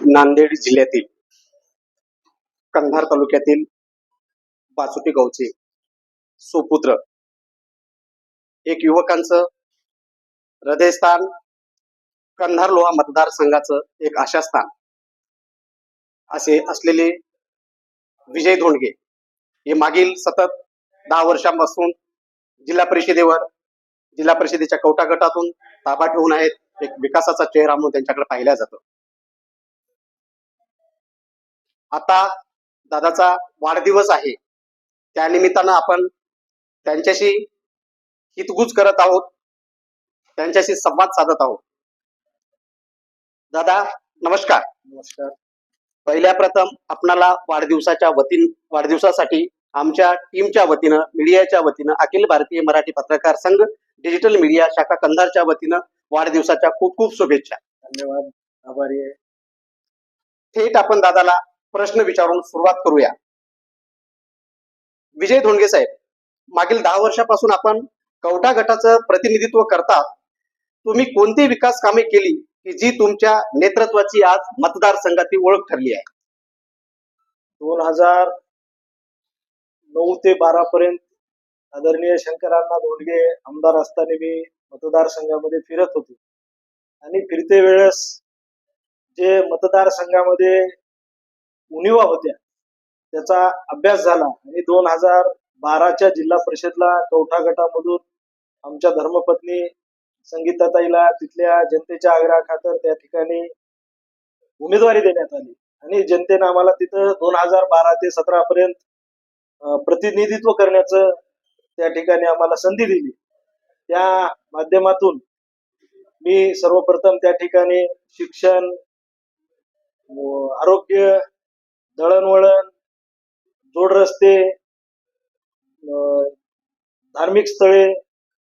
नांदेड जिल्ह्यातील कंधार तालुक्यातील बाचुटी गावचे सुपुत्र एक युवकांचं हृदयस्थान कंधार लोहा मतदारसंघाचं एक आशास्थान असे असलेले विजय धोंडगे हे मागील सतत दहा वर्षांपासून जिल्हा परिषदेवर जिल्हा परिषदेच्या कवटा गटातून ताबा ठेवून आहेत. एक विकासाचा चेहरा म्हणून त्यांच्याकडे पाहिला जातो. आता दादाचा वाढदिवस आहे. त्या निमित्तानं आपण त्यांच्याशी हितगुज करत आहोत. त्यांच्याशी संवाद साधत आहोत. दादा नमस्कार. नमस्कार. पहिल्या प्रथम आपणाला वाढदिवसाच्या वतीन वाढदिवसासाठी आमच्या टीमच्या वतीनं मीडियाच्या वतीनं अखिल भारतीय मराठी पत्रकार संघ डिजिटल मीडिया शाखा कंधारच्या वतीनं वाढदिवसाच्या खूप खूप शुभेच्छा. धन्यवाद. आभारी आहे. थेट आपण दादाला प्रश्न विचारून सुरुवात करूया. विजय धोंडगे साहेब मागील दहा वर्षापासून आपण कवठा गटाचं प्रतिनिधित्व करतात तुम्ही कोणती विकास कामे केली की जी तुमच्या नेतृत्वाची आज मतदारसंघाची ओळख ठरली आहे? दोन हजार नऊ ते बारा पर्यंत आदरणीय शंकरांना धोंडगे आमदार असताना मी मतदारसंघामध्ये फिरत होतो. आणि फिरते वेळेस जे मतदारसंघामध्ये उणिवा होत्या. त्याचा अभ्यास झाला आणि दोन हजार बाराच्या जिल्हा परिषदला कवठा गटामधून आमच्या धर्मपत्नी संगीताताईला तिथल्या जनतेच्या आग्रहाखातर त्या ठिकाणी उमेदवारी देण्यात आली. आणि जनतेनं आम्हाला तिथं दोन हजार बारा ते सतरा पर्यंत प्रतिनिधित्व करण्याचं त्या ठिकाणी आम्हाला संधी दिली. त्या माध्यमातून मी सर्वप्रथम त्या ठिकाणी शिक्षण आरोग्य दळणवळण जोड रस्ते अं, धार्मिक स्थळे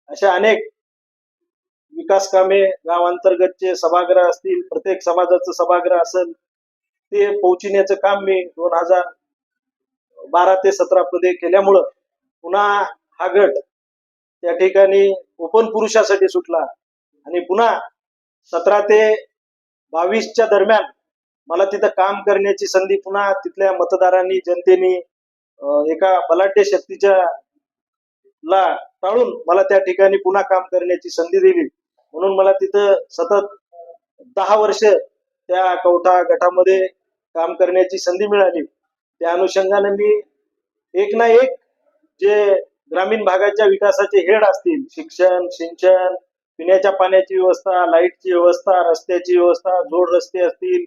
अशा अनेक विकास कामे गावांतर्गतचे सभागृह असतील प्रत्येक समाजाचं सभागृह असेल ते पोहोचण्याचं काम मी दोन हजार बारा ते सतरा मध्ये केल्यामुळं पुन्हा हा गट त्या ठिकाणी ओपन पुरुषासाठी सुटला. आणि पुन्हा सतरा ते बावीसच्या दरम्यान मला तिथं काम करण्याची संधी पुन्हा तिथल्या मतदारांनी जनतेने एका बलाढ्य शक्तीच्या ला टाळून मला त्या ठिकाणी पुन्हा काम करण्याची संधी दिली. म्हणून मला तिथं सतत दहा वर्ष त्या कवठा गटामध्ये काम करण्याची संधी मिळाली. त्या अनुषंगाने मी एक ना एक जे ग्रामीण भागाच्या विकासाचे हेड असतील शिक्षण सिंचन पिण्याच्या पाण्याची व्यवस्था लाईटची व्यवस्था रस्त्याची व्यवस्था जोड रस्ते असतील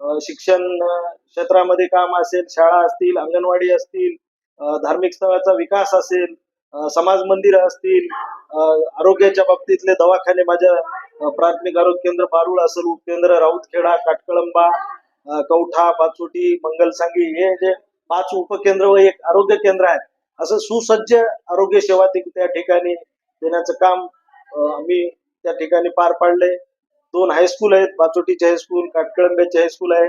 शिक्षण क्षेत्रामध्ये काम असेल शाळा असतील अंगणवाडी असतील धार्मिक स्थळाचा विकास असेल समाज मंदिर असतील आरोग्याच्या बाबतीतले दवाखाने माझ्या प्राथमिक आरोग्य केंद्र बारुळ असेल उपकेंद्र राऊतखेडा काटकळंबा कौठा कवठा पाचोटी मंगलसांगी हे जे पाच उपकेंद्र व एक आरोग्य केंद्र आहे असं सुसज्ज आरोग्य सेवा ते- त्या ठिकाणी देण्याचं काम मी त्या ठिकाणी पार पाडले दोन हायस्कूल आहेत पाचोटीचे हायस्कूल काटकळंब्याचे हायस्कूल आहे.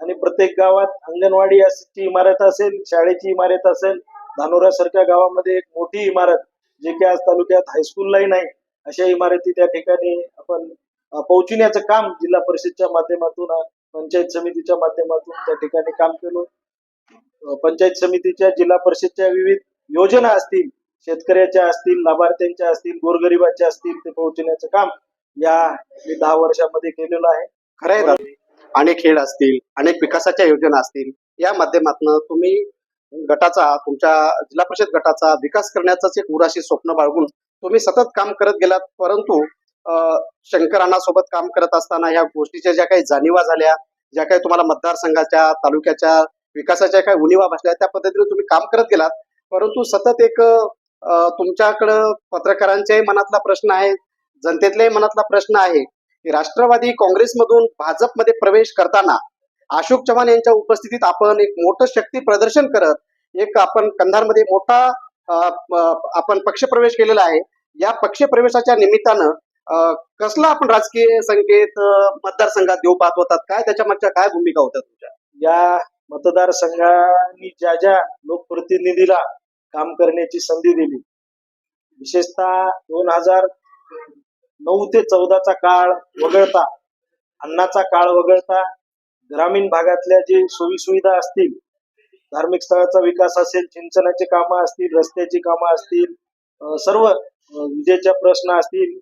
आणि प्रत्येक गावात अंगणवाडी ची इमारत असेल शाळेची इमारत असेल धानोरा सारख्या गावामध्ये एक मोठी इमारत जे की आज तालुक्यात हायस्कूललाही नाही अशा इमारती त्या ठिकाणी आपण अं, पोहोचविण्याचं काम जिल्हा परिषदच्या माध्यमातून पंचायत समितीच्या माध्यमातून त्या ठिकाणी काम केलं. पंचायत समितीच्या जिल्हा परिषदच्या विविध योजना असतील शेतकऱ्याच्या असतील लाभार्थ्यांच्या असतील गोरगरिबाच्या असतील ते पोहोचण्याचं काम या मी दहा वर्षामध्ये गेलेलो आहे. खरं आहे दादा. अनेक खेळ असतील अनेक विकासाच्या योजना असतील या माध्यमातून तुम्ही गटाचा तुमच्या जिल्हा परिषद गटाचा विकास करण्याचाच एक उराशी स्वप्न बाळगून तुम्ही सतत काम करत गेलात. परंतु अं, शंकरांना सोबत काम करत असताना या गोष्टीच्या ज्या काही जाणीवा झाल्या ज्या काही तुम्हाला मतदारसंघाच्या तालुक्याच्या विकासाच्या काही उणीवा बसल्या त्या पद्धतीने तुम्ही काम करत गेलात. परंतु सतत एक तुमच्याकडं पत्रकारांच्याही मनातला प्रश्न आहे जनतेतल्याही मनातला प्रश्न आहे की राष्ट्रवादी काँग्रेसमधून भाजपमध्ये प्रवेश करताना अशोक चव्हाण यांच्या उपस्थितीत आपण एक मोठं शक्ती प्रदर्शन करत एक आपण कंधारमध्ये मोठा आपण पक्षप्रवेश केलेला आहे. या पक्षप्रवेशाच्या निमित्तानं अं, कसला आपण राजकीय संकेत मतदारसंघात देऊ पाहत होतात? काय त्याच्या मागच्या काय भूमिका होत्या तुमच्या? या मतदारसंघांनी ज्या ज्या लोकप्रतिनिधीला काम करण्याची संधी दिली विशेषतः दोन हजार नऊ ते चौदाचा काळ वगळता अन्नाचा काळ वगळता ग्रामीण भागातल्या जे सोयी सुविधा असतील धार्मिक स्थळाचा विकास असेल सिंचनाची कामं असतील रस्त्याची कामं असतील सर्व विजेच्या प्रश्न असतील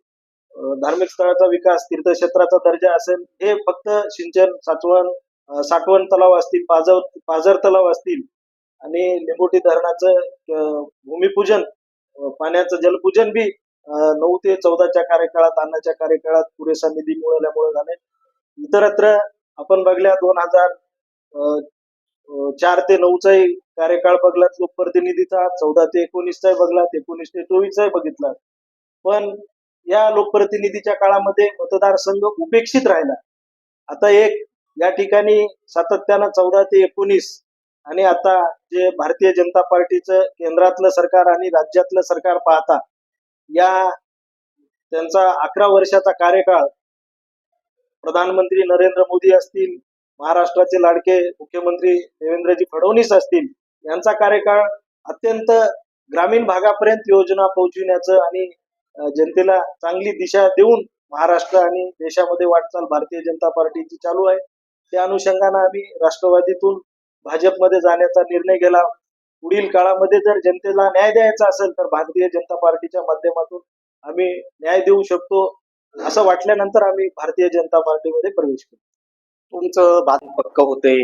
धार्मिक स्थळाचा विकास तीर्थक्षेत्राचा दर्जा असेल हे फक्त सिंचन साचवण साठवण तलाव असतील पाजर पाझर तलाव असतील आणि लिंबोटी धरणाचं भूमिपूजन पाण्याचं जलपूजन बी नऊ ते चौदाच्या कार्यकाळात अन्नाच्या कार्यकाळात पुरेसा निधी मिळाल्यामुळे झाले. इतरत्र आपण बघल्या दोन हजार चार ते नऊचाही कार्यकाळ बघला लोकप्रतिनिधीचा चौदा ते एकोणीसचाही बघला एकोणीस ते चोवीसचाही बघितला. पण या लोकप्रतिनिधीच्या काळामध्ये मतदारसंघ उपेक्षित राहिला. आता एक या ठिकाणी सातत्यानं चौदा ते एकोणीस आणि आता जे भारतीय जनता पार्टीचं केंद्रातलं सरकार आणि राज्यातलं सरकार पाहता या त्यांचा अकरा वर्षाचा कार्यकाळ प्रधानमंत्री नरेंद्र मोदी असतील महाराष्ट्राचे लाडके मुख्यमंत्री देवेंद्रजी फडणवीस असतील यांचा कार्यकाळ अत्यंत ग्रामीण भागापर्यंत योजना पोहोचविण्याचं आणि जनतेला चांगली दिशा देऊन महाराष्ट्र आणि देशामध्ये वाटचाल भारतीय जनता पार्टीची चालू आहे. त्या अनुषंगानं आम्ही राष्ट्रवादीतून भाजपमध्ये जाण्याचा निर्णय घेला पुढील काळामध्ये जर जनतेला न्याय द्यायचा असेल तर भारतीय जनता पार्टीच्या माध्यमातून आम्ही न्याय देऊ शकतो असं वाटल्यानंतर आम्ही भारतीय जनता पार्टीमध्ये प्रवेश केला तुमचं बांध पक्क होते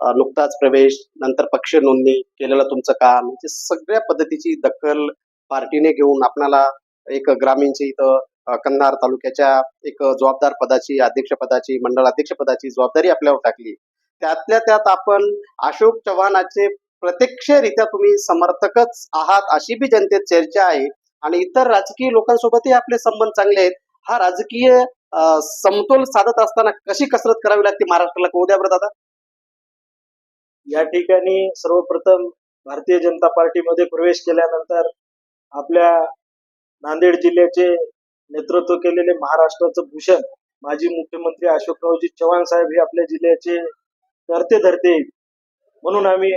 नुकताच प्रवेश नंतर पक्ष नोंदणी केलेलं तुमचं काम म्हणजे सगळ्या पद्धतीची दखल पार्टीने घेऊन आपणाला एक ग्रामीणच्या इथं कन्नार तालुक्याच्या एक जबाबदार पदाची अध्यक्ष पदाची मंडळ अध्यक्ष पदाची जबाबदारी आपल्यावर टाकली. त्यातल्या त्यात आपण अशोक चव्हाणाचे प्रत्यक्षरित्या तुम्ही समर्थकच आहात अशी बी जनतेत चर्चा आहे. आणि इतर राजकीय लोकांसोबतही आपले संबंध चांगले आहेत. हा राजकीय समतोल साधत असताना कशी कसरत करावी लागते महाराष्ट्राला? उद्या द्या बरं दादा. या ठिकाणी सर्वप्रथम भारतीय जनता पार्टीमध्ये प्रवेश केल्यानंतर आपल्या नांदेड जिल्ह्याचे नेतृत्व केलेले महाराष्ट्राचं भूषण माजी मुख्यमंत्री अशोकरावजी चव्हाण साहेब हे आपल्या जिल्ह्याचे धरते धरते म्हणून आम्ही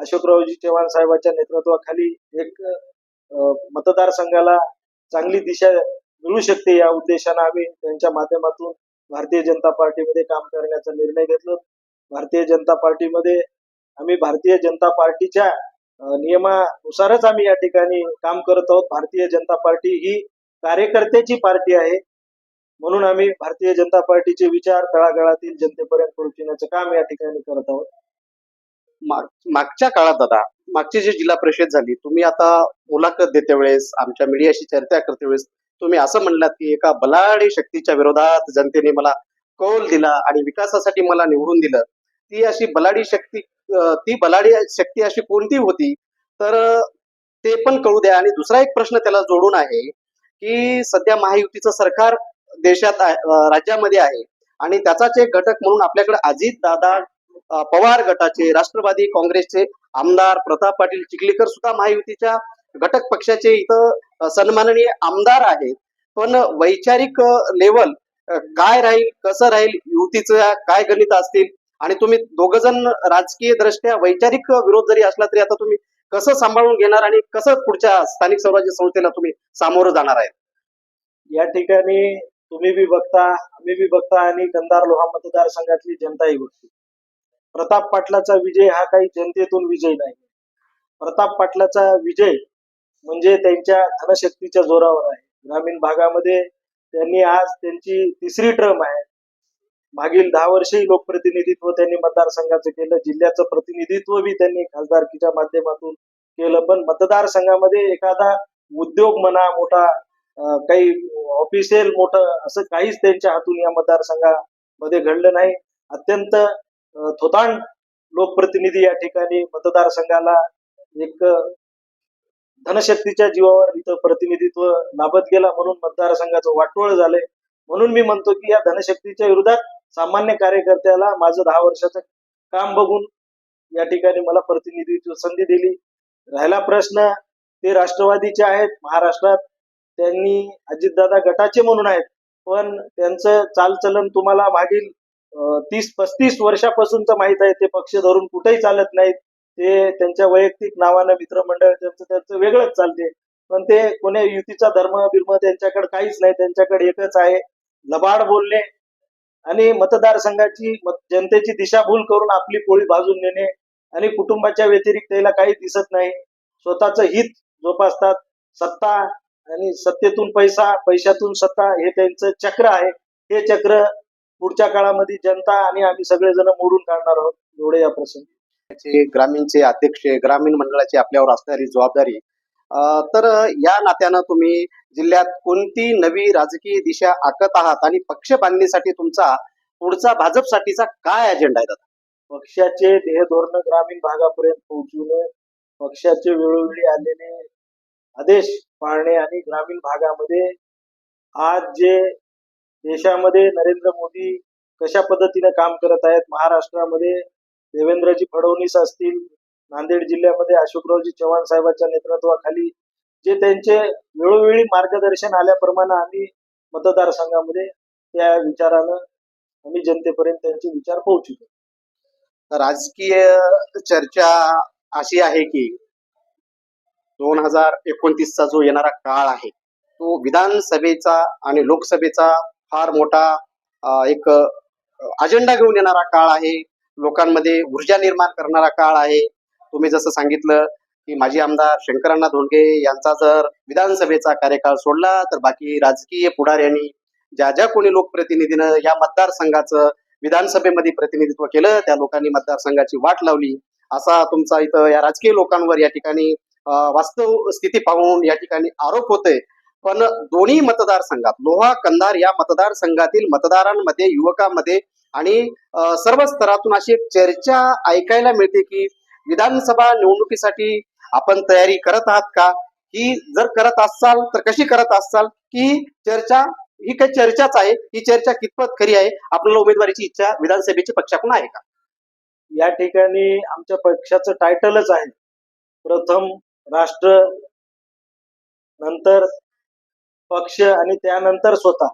अशोकरावजी चव्हाण साहेबांच्या नेतृत्वाखाली एक मतदारसंघाला चांगली दिशा मिळू शकते या उद्देशानं आम्ही त्यांच्या माध्यमातून भारतीय जनता पार्टीमध्ये काम करण्याचा निर्णय घेतला. भारतीय जनता पार्टीमध्ये आम्ही भारतीय जनता पार्टीच्या नियमानुसारच आम्ही या ठिकाणी काम करत आहोत. भारतीय जनता पार्टी ही कार्यकर्त्याची पार्टी आहे. म्हणून आम्ही भारतीय जनता पार्टीचे विचार तळागाळातील जनतेपर्यंत पोहोचविण्याचं काम या ठिकाणी करत आहोत. मागच्या काळात दादा मागची जी जिल्हा परिषद झाली तुम्ही आता मुलाखत देते वेळेस आमच्या मीडियाशी चर्चा करते वेळेस तुम्ही असं म्हणलात की एका बलाढ्य शक्तीच्या विरोधात जनतेने मला कौल दिला आणि विकासासाठी मला निवडून दिलं. ती अशी बलाढ्य शक्ती ती बलाढ्य शक्ती अशी कोणती होती? तर ते पण कळू द्या. आणि दुसरा एक प्रश्न त्याला जोडून आहे की सध्या महायुतीचं सरकार देशात राज्यामध्ये आहे. आणि त्याचाच एक घटक म्हणून आपल्याकडे अजित दादा पवार गटाचे राष्ट्रवादी काँग्रेसचे आमदार प्रताप पाटील चिखलीकर सुद्धा महायुतीच्या घटक पक्षाचे इथं सन्माननीय आमदार आहेत. पण वैचारिक लेवल काय राहील कसं राहील युतीचं काय गणित असतील? आणि तुम्ही दोघ जण राजकीय दृष्ट्या वैचारिक विरोध जरी असला तरी आता तुम्ही कसं सांभाळून घेणार आणि कसं पुढच्या स्थानिक स्वराज्य संस्थेला तुम्ही सामोरं जाणार आहे या ठिकाणी तुम्ही बी बघता आम्ही बी बघता आणि कंधार लोहा मतदारसंघातली जनताही बघते. प्रताप पाटलाचा विजय हा काही जनतेतून विजय नाही. प्रताप पाटलाचा विजय म्हणजे त्यांच्या धनशक्तीच्या जोरावर आहे. ग्रामीण भागामध्ये त्यांनी आज त्यांची तिसरी ट्रम आहे. मागील दहा वर्षही लोकप्रतिनिधित्व त्यांनी मतदारसंघाचं केलं. जिल्ह्याचं प्रतिनिधित्व बी त्यांनी खासदारकीच्या माध्यमातून केलं. पण मतदारसंघामध्ये एखादा उद्योग म्हणा मोठा काही ऑफिशियल मोठं असं काहीच त्यांच्या हातून या मतदारसंघामध्ये घडलं नाही. अत्यंत थोतांड लोकप्रतिनिधी या ठिकाणी मतदारसंघाला एक धनशक्तीच्या जीवावर इथं प्रतिनिधित्व लाभत गेला म्हणून मतदारसंघाचं वाटोळ झालंय. म्हणून मी म्हणतो की या धनशक्तीच्या विरोधात सामान्य कार्यकर्त्याला माझं दहा वर्षाचं काम बघून या ठिकाणी मला प्रतिनिधित्व संधी दिली. राहिला प्रश्न ते राष्ट्रवादीचे आहेत महाराष्ट्रात त्यांनी अजितदादा गटाचे म्हणून आहेत पण त्यांचं चालचलन तुम्हाला मागील तीस पस्तीस वर्षापासूनच माहीत आहे ते पक्ष धरून कुठेही चालत नाहीत. ते त्यांच्या वैयक्तिक नावानं मित्रमंडळ त्यांचं त्यांचं वेगळंच चालते पण ते कोणी युतीचा धर्म बिर्म त्यांच्याकडे काहीच नाही त्यांच्याकडे एकच आहे लबाड बोलणे. आणि मतदारसंघाची मत- जनतेची दिशाभूल करून आपली पोळी भाजून नेणे. आणि कुटुंबाच्या व्यतिरिक्त याला काही दिसत नाही. स्वतःचं हित जोपासतात. सत्ता आणि सत्तेतून पैसा पैशातून सत्ता हे त्यांचं चक्र आहे. हे चक्र पुढच्या काळामध्ये जनता आणि आम्ही सगळेजण मोडून काढणार आहोत एवढे या प्रसंगी. ग्रामीणचे अध्यक्ष ग्रामीण मंडळाची आपल्यावर असणारी जबाबदारी. तर या नात्यानं तुम्ही जिल्ह्यात कोणती नवी राजकीय दिशा आखत आहात आणि पक्ष बांधणीसाठी तुमचा पुढचा भाजपसाठीचा काय अजेंडा आहे? दादा पक्षाचे ध्येय धोरण ग्रामीण भागापर्यंत पोहोचवणे पक्षाचे वेळोवेळी आलेले आदेश पाळणे आणि ग्रामीण भागामध्ये आज जे देशामध्ये नरेंद्र मोदी कशा पद्धतीने काम करत आहेत? महाराष्ट्रामध्ये देवेंद्रजी फडणवीस असतील नांदेड जिल्ह्यामध्ये अशोकरावजी चव्हाण साहेबांच्या नेतृत्वाखाली जे त्यांचे वेळोवेळी मार्गदर्शन आल्याप्रमाणे आम्ही मतदारसंघामध्ये त्या विचारानं आम्ही जनतेपर्यंत त्यांचे विचार पोहोचू राजकीय चर्चा अशी आहे की दोन हजार एकोणतीसचा जो येणारा काळ आहे तो विधानसभेचा आणि लोकसभेचा फार मोठा एक अजेंडा घेऊन येणारा काळ आहे. लोकांमध्ये ऊर्जा निर्माण करणारा काळ आहे. तुम्ही जसं सांगितलं की माजी आमदार शंकरण्णा धोंडगे यांचा जर विधानसभेचा कार्यकाळ सोडला तर बाकी राजकीय पुढाऱ्यांनी ज्या ज्या कोणी लोकप्रतिनिधीनं या मतदारसंघाचं विधानसभेमध्ये प्रतिनिधित्व केलं त्या लोकांनी मतदारसंघाची वाट लावली. असा तुमचा इथं या राजकीय लोकांवर या ठिकाणी वास्तव स्थिती पाहून या ठिकाणी आरोप होतोय. पण दोन्ही मतदारसंघात लोहा कंधार या मतदारसंघातील मतदारांमध्ये युवकांमध्ये आणि सर्व स्तरातून अशी एक चर्चा ऐकायला मिळते की विधानसभा निवडणुकीसाठी आपण तयारी करत आहात का? ही जर करत असाल तर कशी करत असाल? की चर्चा ही काही चर्चाच आहे ही चर्चा कितपत खरी आहे? आपल्याला उमेदवारीची इच्छा विधानसभेची पक्षाकडून आहे का? या ठिकाणी आमच्या पक्षाचं टायटलच आहे प्रथम राष्ट्र नंतर पक्ष आणि त्यानंतर स्वतः.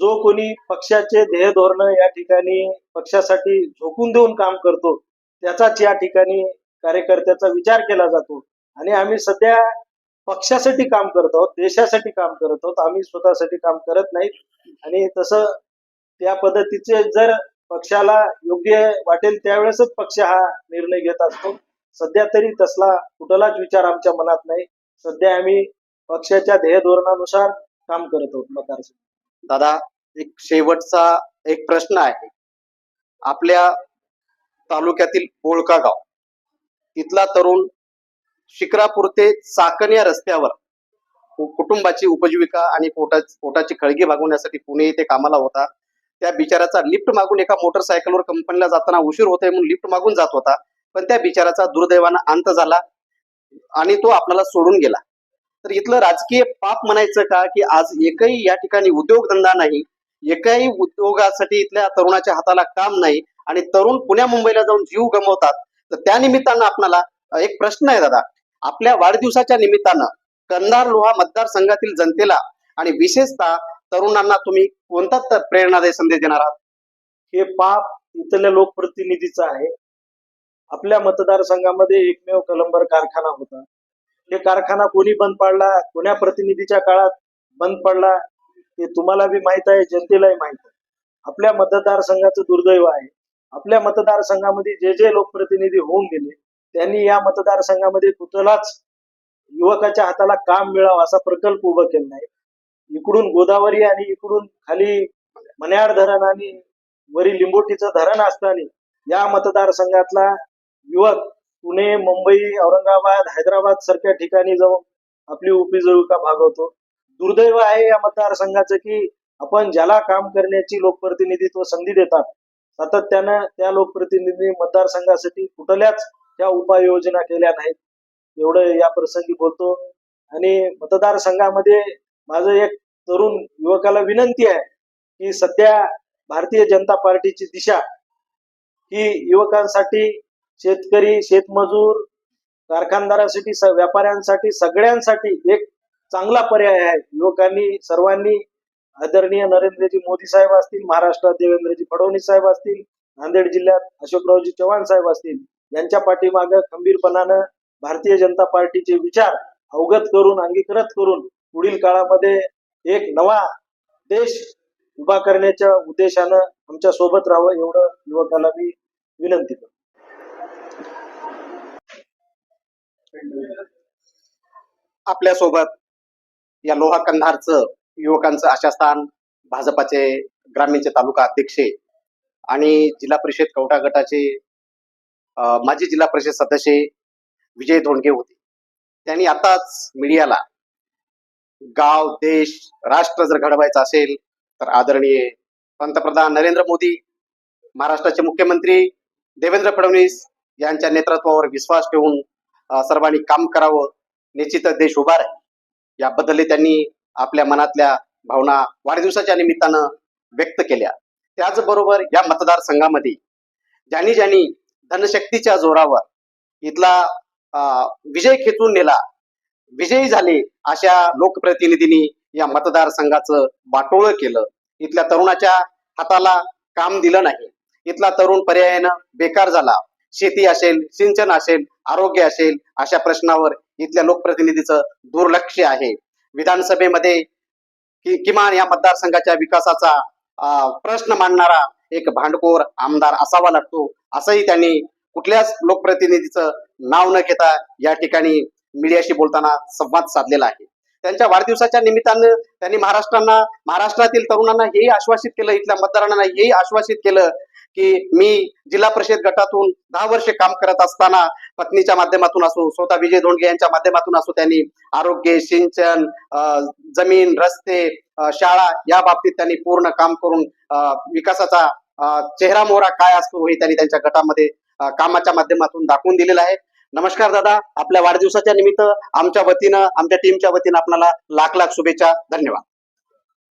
जो कोणी पक्षाचे ध्येय धोरण या ठिकाणी पक्षासाठी झोकून देऊन काम करतो त्याचाच या ठिकाणी कार्यकर्त्याचा विचार केला जातो. आणि आम्ही सध्या पक्षासाठी काम करत आहोत देशासाठी काम करत आहोत. आम्ही स्वतःसाठी काम करत नाही आणि तसं त्या पद्धतीचे जर पक्षाला योग्य वाटेल त्यावेळेसच पक्ष हा निर्णय घेत असतो. सध्या तरी तसला कुठलाच विचार आमच्या मनात नाही. सध्या आम्ही पक्षाच्या ध्येय धोरणानुसार काम करत आहोत मतदारसंघ दादा एक शेवटचा एक प्रश्न आहे. आपल्या तालुक्यातील बोळका गाव तिथला तरुण शिक्रापूर ते चाकण या रस्त्यावर कुटुंबाची उपजीविका आणि पोटा पोटाची खळगी भागवण्यासाठी पुणे येथे कामाला होता. त्या बिचाराचा लिफ्ट मागून एका मोटरसायकलवर कंपनीला जाताना उशीर होतोय म्हणून लिफ्ट मागून जात होता. पण त्या बिचाराचा दुर्दैवानं अंत झाला आणि तो आपल्याला सोडून गेला. तर इथलं राजकीय पाप म्हणायचं का की आज एकही या ठिकाणी उद्योगधंदा नाही एकही उद्योगासाठी इथल्या तरुणाच्या हाताला काम नाही आणि तरुण पुण्या मुंबईला जाऊन जीव गमवतात तर त्या निमित्तानं आपणाला एक प्रश्न आहे दादा. आपल्या वाढदिवसाच्या निमित्तानं कंधार लोहा मतदारसंघातील जनतेला आणि विशेषतः तरुणांना तुम्ही कोणता तर प्रेरणादायी संदेश देणार आहात? हे पाप इथल्या लोकप्रतिनिधीचं आहे. आपल्या मतदारसंघामध्ये एकमेव कलंबर कारखाना होता. हे कारखाना कोणी बंद पाडला? कोण्या प्रतिनिधीच्या काळात बंद पडला? हे तुम्हाला बी माहीत आहे जनतेलाही माहीत आहे. आपल्या मतदारसंघाचं दुर्दैव आहे. आपल्या मतदारसंघामध्ये जे जे लोकप्रतिनिधी होऊन गेले त्यांनी या मतदारसंघामध्ये कुठलाच युवकाच्या हाताला काम मिळावं असा प्रकल्प उभा केला नाही. इकडून गोदावरी आणि इकडून खाली मन्याड धरण आणि वरी लिंबोटीचं धरण असताना या मतदारसंघातला युवक पुणे मुंबई औरंगाबाद हैदराबाद सारख्या ठिकाणी जाऊन आपली उपजीविका भागवतो दुर्दैव आहे या मतदारसंघाचं की आपण ज्याला काम करण्याची लोकप्रतिनिधित्व संधी देतात सातत्यानं त्या लोकप्रतिनिधी मतदारसंघासाठी कुठल्याच त्या उपाययोजना केल्या नाहीत. एवढं या प्रसंगी बोलतो. आणि मतदारसंघामध्ये माझं एक तरुण युवकाला विनंती आहे की सध्या भारतीय जनता पार्टीची दिशा ही युवकांसाठी शेतकरी शेतमजूर कारखानदारासाठी व्यापाऱ्यांसाठी सगळ्यांसाठी एक चांगला पर्याय आहे. युवकांनी सर्वांनी आदरणीय नरेंद्रजी मोदी साहेब असतील महाराष्ट्रात देवेंद्रजी फडणवीस साहेब असतील नांदेड जिल्ह्यात अशोकरावजी चव्हाण साहेब असतील यांच्या पाठीमागं खंबीरपणानं भारतीय जनता पार्टीचे विचार अवगत करून अंगीकृत करून पुढील काळामध्ये एक नवा देश उभा करण्याच्या उद्देशानं आमच्यासोबत राहावं एवढं युवकाला मी विनंती करतो. आपल्यासोबत या लोहा कंधारचं युवकांचं आशास्थान भाजपाचे ग्रामीणचे तालुका अध्यक्ष आणि जिल्हा परिषद कवटा गटाचे माजी जिल्हा परिषद सदस्य विजय धोंडगे होते. त्यांनी आताच मीडियाला गाव देश राष्ट्र जर घडवायचं असेल तर आदरणीय पंतप्रधान नरेंद्र मोदी महाराष्ट्राचे मुख्यमंत्री देवेंद्र फडणवीस यांच्या नेतृत्वावर विश्वास ठेवून सर्वांनी काम करावं निश्चितच देश उभा राहील. याबद्दल त्यांनी आपल्या मनातल्या भावना वाढदिवसाच्या निमित्तानं व्यक्त केल्या. त्याचबरोबर या मतदारसंघामध्ये ज्यांनी ज्यांनी धनशक्तीच्या जोरावर इथला अं, विजय खेचून नेला विजयी झाले अशा लोकप्रतिनिधींनी या मतदारसंघाचं वाटोळं केलं. इथल्या तरुणाच्या हाताला काम दिलं नाही. इथला तरुण पर्यायानं बेकार झाला. शेती असेल सिंचन असेल आरोग्य असेल अशा प्रश्नावर इथल्या लोकप्रतिनिधीचं दुर्लक्ष आहे. विधानसभेमध्ये कि किमान या मतदारसंघाच्या विकासाचा प्रश्न मांडणारा एक भांडखोर आमदार असावा लागतो असंही त्यांनी कुठल्याच लोकप्रतिनिधीचं नाव न घेता या ठिकाणी मीडियाशी बोलताना संवाद साधलेला आहे. त्यांच्या वाढदिवसाच्या निमित्तानं त्यांनी महाराष्ट्रांना महाराष्ट्रातील तरुणांना हेही आश्वासित केलं इथल्या मतदारांना हेही आश्वासित केलं की मी जिल्हा परिषद गटातून दहा वर्षे काम करत असताना पत्नीच्या माध्यमातून असो स्वतः विजय धोंडगे यांच्या माध्यमातून असो त्यांनी आरोग्य सिंचन जमीन रस्ते शाळा या बाबतीत त्यांनी पूर्ण काम करून विकासाचा चेहरा मोहरा काय असतो हे त्यांनी त्यांच्या गटामध्ये कामाच्या माध्यमातून दाखवून दिलेलं आहे. नमस्कार दादा आपल्या वाढदिवसाच्या निमित्त आमच्या वतीनं आमच्या टीमच्या वतीनं आपल्याला लाख लाख शुभेच्छा. धन्यवाद.